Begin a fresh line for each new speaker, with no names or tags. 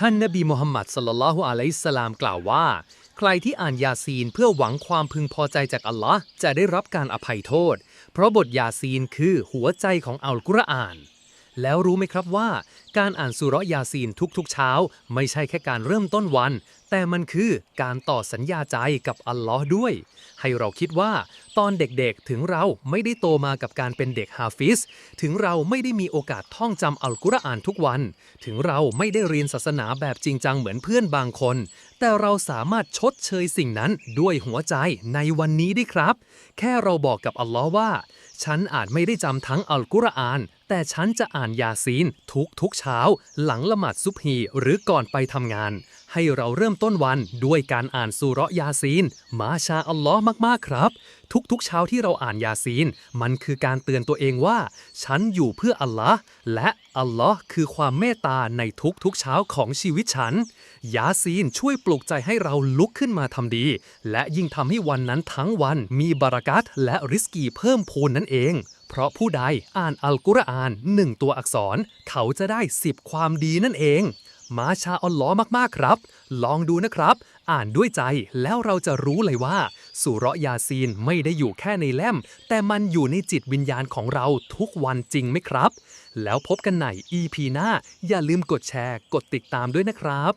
ท่านนบีมุฮัมมัดสลลัลลอฮุอะลัยฮิสสลามกล่าวว่า ใครที่อ่านยาซีนเพื่อหวังความพึงพอใจจากอัลลอฮ์จะได้รับการอภัยโทษ เพราะบทยาซีนคือหัวใจของอัลกุรอาน แล้วรู้ไหมครับว่า การอ่านสุรยาซีนทุกๆเช้า ไม่ใช่แค่การเริ่มต้นวัน แต่มันคือการต่อสัญญาใจกับอัลลอฮ์ด้วย ให้เราคิดว่า ตอนเด็กๆถึงเราไม่ได้โตมากับการเป็นเด็กฮาฟิซถึงเราไม่ได้มีโอกาสท่องจำอัลกุรอานทุกวัน ถึงเราไม่ได้เรียนศาสนาแบบจริงจังเหมือนเพื่อนบางคน แต่เราสามารถชดเชยสิ่งนั้นด้วยหัวใจในวันนี้ได้ครับ แค่เราบอกกับอัลลอฮ์ว่า ฉันอาจไม่ได้จำทั้งอัลกุรอาน แต่ฉันจะอ่านยาซีนทุกทุกๆเช้า หลังละหมาดซุบฮีหรือก่อนไปทำงาน ให้เราเริ่มต้นวันด้วยการอ่านสุเราะห์ยาซีน มาชาอัลลอฮ์มาก ๆ ครับ ทุกๆเช้าที่เราอ่านยาซีน มันคือการเตือนตัวเองว่า ฉันอยู่เพื่ออัลลอฮ์และอัลลอฮ์คือความเมตตาในทุกๆเช้าของชีวิตฉัน ยาซีนช่วยปลุกใจให้เราลุกขึ้นมาทำดี และยิ่งทำให้วันนั้นทั้งวันมีบารากัตและริสกีเพิ่มพูนนั่นเองเพราะผู้ใดอ่านอัลกุรอานหนึ่งตัวอักษร เขาจะได้สิบความดีนั่นเอง มาชาอัลลอฮ์มากๆครับ ลองดูนะครับ อ่านด้วยใจแล้วเราจะรู้เลยว่า สุรยาซีนไม่ได้อยู่แค่ในเล่ม แต่มันอยู่ในจิตวิญญาณของเราทุกวันจริงไหมครับ แล้วพบกันใน EP หน้า อย่าลืมกดแชร์ กดติดตามด้วยนะครับ